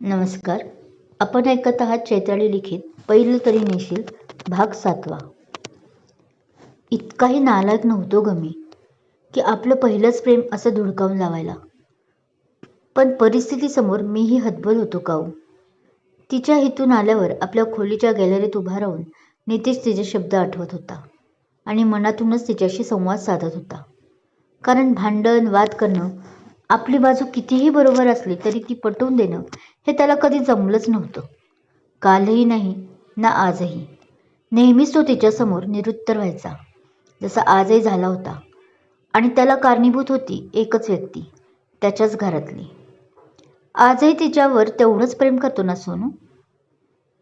नमस्कार. आपण ऐकत आहात चैत्राली लिखित पहिलं तरी नेशील भाग सातवा. इतकाही नालायक नव्हतो ग मी की आपलं पहिलंच प्रेम असं धुडकावून लावायला. पण परिस्थितीसमोर मीही हतबल होतो काऊ. तिच्या हितून आल्यावर आपल्या खोलीच्या गॅलरीत उभा राहून नितेश तिचे शब्द आठवत होता आणि मनातूनच तिच्याशी संवाद साधत होता. कारण भांडण वाद करणं आपली बाजू कितीही बरोबर असली तरी ती पटवून देणं हे त्याला कधी जमलंच नव्हतं. कालही नाही ना आजही. नेहमीच तो तिच्यासमोर निरुत्तर व्हायचा. जसा आजही झाला होता. आणि त्याला कारणीभूत होती एकच व्यक्ती त्याच्याच घरातली. आजही तिच्यावर तेवढंच प्रेम करतो ना सोनू?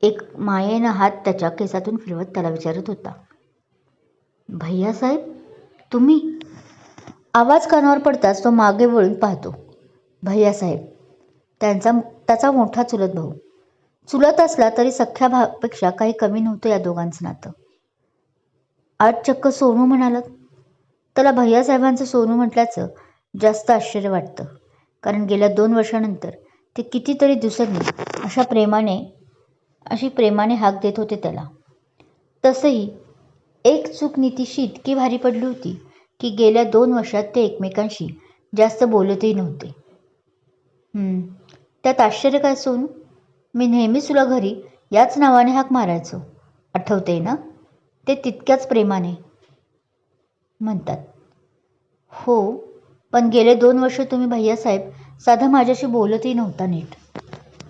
एक मायेनं हात त्याच्या केसातून फिरवत त्याला विचारत होता. भैयासाहेब तुम्ही आवाज कानावर पडताच तो मागे वळून पाहतो. भैयासाहेब त्यांचा त्याचा मोठा चुलत भाऊ. चुलत असला तरी सख्या भापेक्षा काही कमी नव्हतं या दोघांचं नातं. आज चक्क सोनू म्हणालात. त्याला भैयासाहेबांचं सोनू म्हटल्याचं जास्त आश्चर्य वाटतं. कारण गेल्या दोन वर्षानंतर ते कितीतरी दिवसांनी अशा प्रेमाने अशी प्रेमाने हाक देत होते त्याला. तसंही एक चूक नीतीशी इतकी भारी पडली होती की गेल्या दोन वर्षात ते एकमेकांशी जास्त बोलतही नव्हते. त्यात आश्चर्य काय सोनू? मी नेहमीच तुला घरी याच नावाने हाक मारायचो. आठवते ना? ते तितक्याच प्रेमाने म्हणतात. हो पण गेले दोन वर्ष तुम्ही भैयासाहेब साधा माझ्याशी बोलतही नव्हता नीट.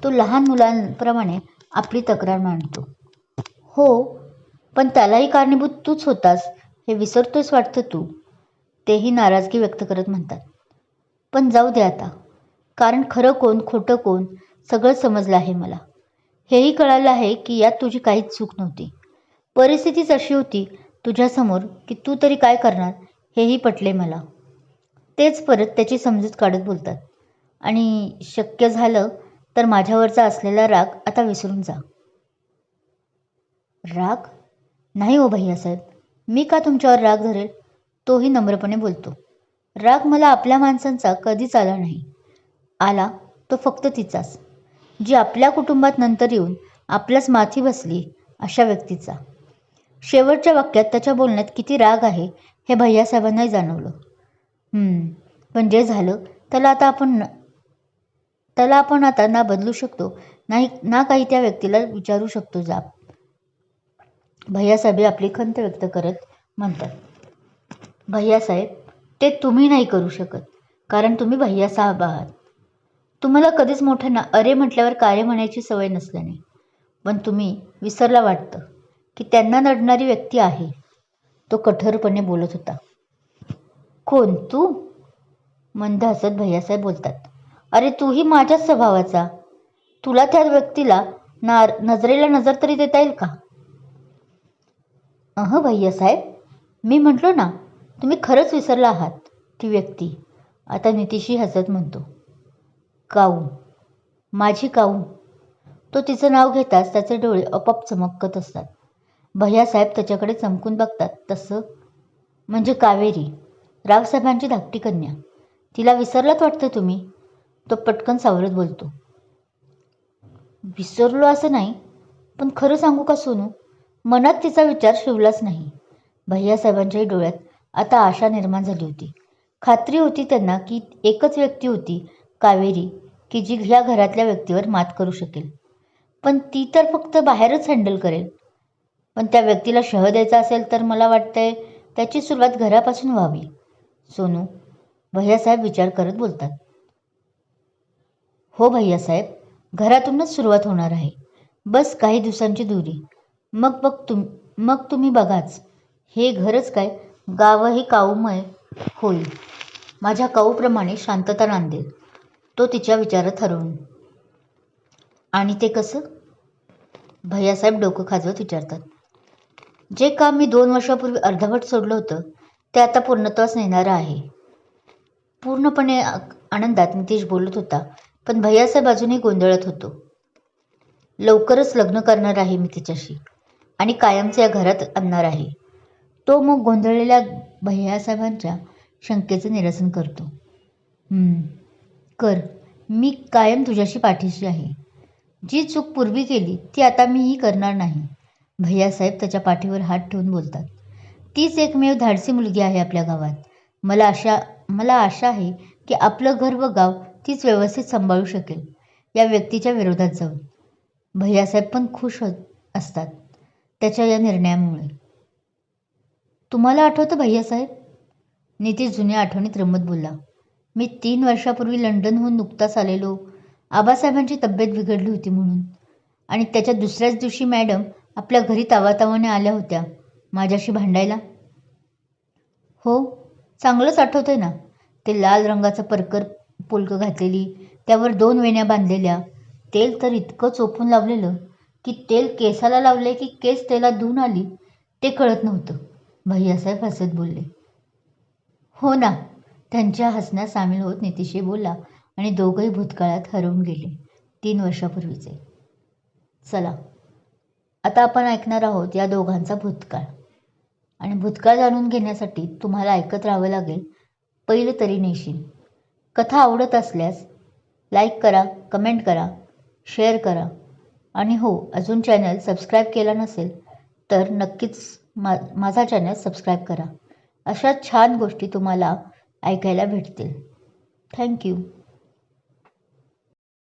तो लहान मुलांप्रमाणे आपली तक्रार मांडतो. हो पण त्यालाही कारणीभूत तूच होतास हे विसरतोयस वाटतं तू. तेही नाराजगी व्यक्त करत म्हणतात. पण जाऊ दे आता. कारण खरं कोण खोटं कोण सगळं समजलं आहे मला. हेही कळालं आहे की यात तुझी काहीच चूक नव्हती. परिस्थितीच अशी होती तुझ्यासमोर की तू तरी काय करणार हेही पटले मला. तेच परत त्याची समजूत काढत बोलतात. आणि शक्य झालं तर माझ्यावरचा असलेला राग आता विसरून जा. राग? नाही हो भैयासाहेब मी का तुमच्यावर राग धरेल? तोही नम्रपणे बोलतो. राग मला आपल्या माणसांचा कधीच आला नाही. आला तो फक्त तिचाच. जी आपल्या कुटुंबात नंतर येऊन आपल्याच माथी बसली अशा व्यक्तीचा. शेवटच्या वाक्यात त्याच्या बोलण्यात किती राग आहे हे भैयासाहेबांनाही जाणवलं. पण जे झालं त्याला आता आपण त्याला आपण आता ना बदलू शकतो नाही ना काही त्या व्यक्तीला विचारू शकतो जाब. भैयासाहेब आपली खंत व्यक्त करत म्हणतात. भैयासाहेब ते तुम्ही नाही करू शकत कारण तुम्ही भैयासाहेब आहात. तुम्हाला कधीच मोठं ना अरे म्हटल्यावर कार्य म्हणायची सवय नसल्याने. पण तुम्ही विसरला वाटतं की त्यांना नडणारी व्यक्ती आहे. तो कठोरपणे बोलत होता. कोण तू? मंद हसत भैयासाहेब बोलतात. अरे तूही माझ्याच स्वभावाचा. तुला त्या व्यक्तीला नार नजरेला नजर तरी देता येईल का? अह भैयासाहेब मी म्हटलो ना तुम्ही खरंच विसरला आहात ती व्यक्ती. आता नितीशी हसत म्हणतो. काऊ माझी काऊ तो तिचं नाव घेताच त्याचे डोळे आपोआप चमकत असतात. भैयासाहेब त्याच्याकडे चमकून बघतात तसं? म्हणजे कावेरी रावसाहेबांची धाकटी कन्या. तिला विसरलात वाटतं तुम्ही? तो पटकन सावरत बोलतो. विसरलो असं नाही पण खरं सांगू का सोनू? मनात तिचा विचार शिवलाच नाही. भैयासाहेबांच्याही डोळ्यात आता आशा निर्माण झाली होती. खात्री होती त्यांना की एकच व्यक्ती होती कावेरी की जी ह्या घरातल्या व्यक्तीवर मात करू शकेल. पण ती तर फक्त बाहेरच हँडल करेल. पण त्या व्यक्तीला शह द्यायचा असेल तर मला वाटतंय त्याची सुरुवात घरापासून व्हावी. सोनू भैयासाहेब विचार करत बोलतात. हो भैयासाहेब घरातूनच सुरुवात होणार आहे. बस काही दिवसांची दुरी. मग बघ तुम मग तुम्ही बघाच. हे घरच काय गावही काऊमय होईल माझ्या काऊप्रमाणे शांतता नांदेल तो तिच्या विचारात हरवून आणि ते कसं? भैयासाहेब डोकं खाजवत विचारतात. जे काम मी दोन वर्षापूर्वी अर्धवट सोडलं होतं ते आता पूर्णत्वास नेणारं आहे. पूर्णपणे आनंदात नितीश बोलत होता पण भैयासाहेब अजूनही गोंधळत होतो. लवकरच लग्न करणार आहे मी तिच्याशी. आणि कायमचं या घरात आणणार आहे. तो मग गोंधळलेल्या भैयासाहेबांच्या शंकेचं निरसन करतो. कर. मी कायम तुझ्याशी पाठीशी आहे. जी चूक पूर्वी केली ती आता मीही करणार नाही. भैयासाहेब त्याच्या पाठीवर हात ठेवून बोलतात. तीच एकमेव धाडसी मुलगी आहे आपल्या गावात. मला आशा मला आशा आहे की आपलं घर व गाव तीच व्यवस्थित सांभाळू शकेल. या व्यक्तीच्या विरोधात जाऊन. भैयासाहेब पण खुश होत असतात त्याच्या या निर्णयामुळे. तुम्हाला आठवतं भैयासाहेब? नितीश जुन्या आठवणीत रमत बोलला. मी तीन वर्षापूर्वी लंडनहून नुकताच आलेलो. आबासाहेबांची तब्येत बिघडली होती म्हणून. आणि त्याच्या दुसऱ्याच दिवशी मॅडम आपल्या घरी तावातावाने आल्या होत्या माझ्याशी भांडायला. हो चांगलंच आठवतंय ना. ते लाल रंगाचं परकर पोलकं घातलेली त्यावर दोन वेण्या बांधलेल्या. तेल तर इतकं चोपून लावलेलं की तेल केसाला लावले की केस तेलात धुवून आली ते कळत नव्हतं. भैयासाहेब हसत बोलले. हो ना त्यांच्या हसण्यात सामील होत नितीशही बोलला आणि दोघंही भूतकाळात हरवून गेले तीन वर्षापूर्वीचे. चला आता आपण ऐकणार आहोत या दोघांचा भूतकाळ. आणि भूतकाळ जाणून घेण्यासाठी तुम्हाला ऐकत राहावं लागेल पहिलं तरी नेशील. कथा आवडत असल्यास लाईक करा कमेंट करा शेअर करा. आणि हो अजून चॅनल सबस्क्राईब केला नसेल तर नक्कीच मा माझा चॅनल सबस्क्राईब करा. अशा छान गोष्टी तुम्हाला ऐकायला भेटतील. थँक्यू